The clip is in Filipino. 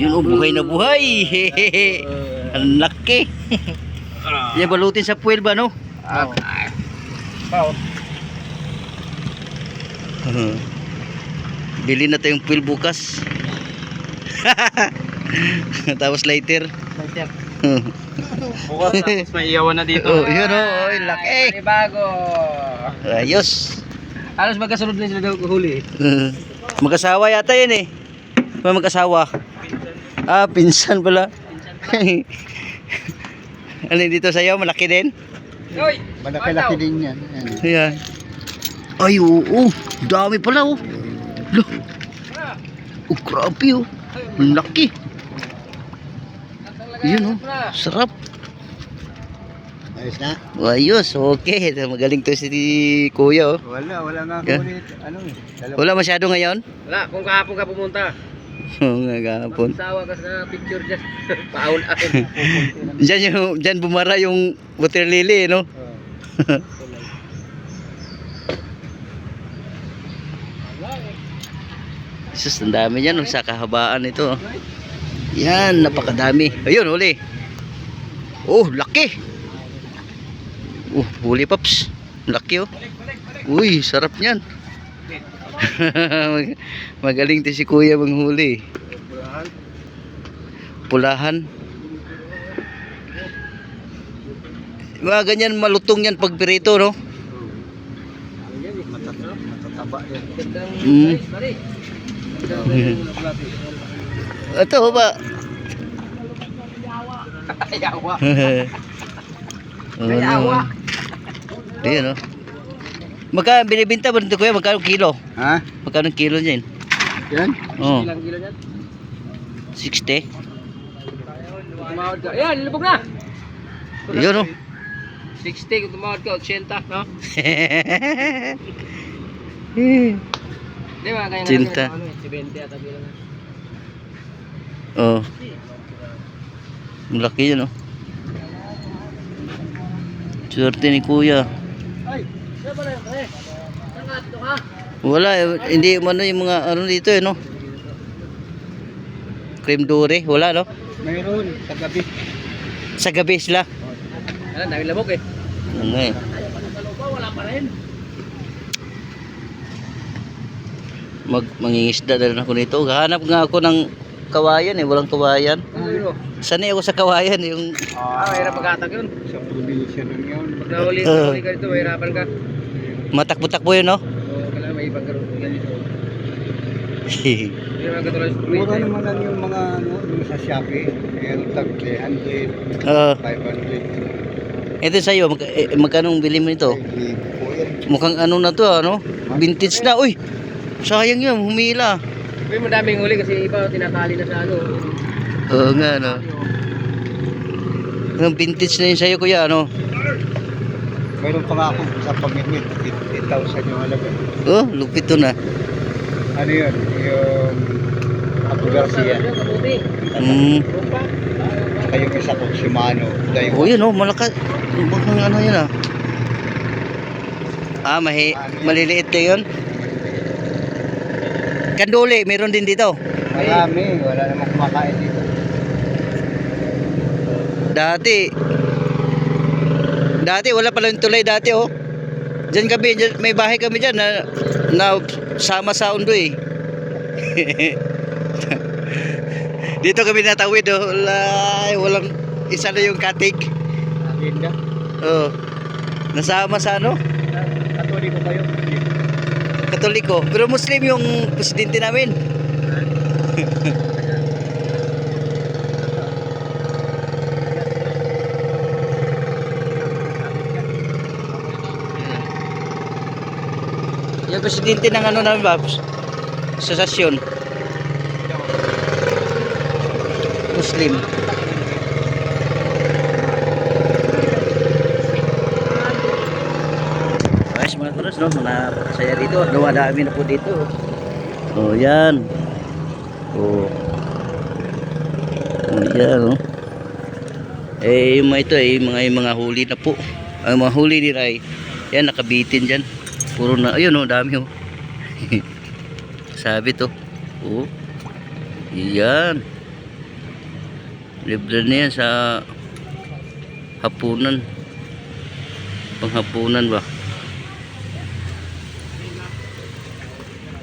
Yun oh, buhay na buhay. Ang laki. Yan balutin sa puwel ba no? Ah. Bili na tayong puwel bukas. Tapos later. Bukas tapos may iyawan na dito. oh, yun oh, oy, laki. bago. Ayos. Halos magkasunod na sila daw huli. Mag-asawa yata yan eh. Ba mag-asawa? Ah, pinsan pala. ano dito sa'yo? Malaki din? Hoy! Malaki-laki din yan. Ayan. Ay, oo. Dami pala oh. Lo. Oh, grabe oh. Ang Laki. Yun oh. Sarap. Ayos na? Ayos, okay. Magaling to si Kuya oh. Wala, wala nga Yeah. ulit. Ano eh. Wala masyado ngayon? Wala, kung kahapon ka pumunta, Oo nga gahapon. magsawa ka sa picture dyan. Paul-akin. Diyan, yung, diyan bumara yung water lily, no? Sus, ang dami yan, oh, sa kahabaan ito. Yan, napakadami. Ayun, huli. Oh, laki. Oh, huli paps. Laki oh. Uy, sarap niyan. Mag- Magaling to si kuya manghuli. Pulahan. Mga ganyan malutong yan pag pirito, no? Matat- Matataba yan. Mm. Ito ba? Ayawa. Ayawa. Ayan, no? Magkano binibinta ba nito kuya? Magkano kilo? Ha? Magkano kilo niyan? Yan? Oh, Ilang kilo yan? 60. Tumawad ka. Ayan, lubog na! Yun, no? 60, kung tumawad ka, 80, no? Di ba, kaya Cinta. Ano, eh, 70 ata bilang na. oh. Malaki yun, no? Swerte ni kuya. Wala, eh, hindi man yung mga ano dito eh, no? Cream dure, wala, no? Mayroon, sa gabi. Sa gabi sila. Alam, dami labog eh. Ano eh. wala pa rin. Mag mangingisda na ako nito. Hanap nga ako ng kawayan eh, walang kawayan. Ano? Sanay ako sa kawayan yung Ah, mahirap pagkatag yun. Sa probinsya nun yun. Pag nahuli, nahuli ka dito, mahirapan ka. matakbo-takbo yun, no? So, kailangan may ibang karoon. Yan dito. Hindi naman katulad sa Mura probinsya. naman lang yung mga ano, yung sa Shopee. Yung tag 300, Oo. 500. ito sa'yo, mag, eh, magkano bili mo ito? Libo po yan. Mukhang ano na to, ano? Vintage na. Uy! Sayang yun, humila. Uy, madaming huli kasi iba tinatali na sa ano. Oo nga, no? Ang vintage na yun sa'yo, kuya, ano? Mayroon pa nga ako sa pamimit. 8,000 yung halaga. Oh, lupit to na. Ano yun? Yung Abu Garcia. Mm. Saka yung isa ko, Shimano. Daiwa. Oh, yun, oh, malakas. Mukhang ano yun, ah. Ah, mahi, maliliit na yun. Kanduli, meron din dito. Marami. Wala namang kumakain dito. Dati, dati wala pala yung tulay dati, oh. Diyan kami, dyan, may bahay kami dyan na, na sama sa undo eh. Dito kami natawid, oh. Wala, walang, isa na yung katig. Agenda. Oh. Nasama sa ano? Katoliko kayo. Katoliko. Pero Muslim yung presidente namin. Yung presidente ng ano namin, Babs? Sa sasyon. Muslim. Guys, mga no? Napakasaya dito. Dumadami na po dito. Oh, yan. Oh. Oh, yan, oh. Eh, yung mga ito, eh, mga, yung mga huli na po. Ang mga huli ni Rai. Yan, nakabitin dyan. Puro na, ayun, oh, dami, oh. Sabi to. Oh. Yan. Libre na yan sa hapunan. Panghapunan ba?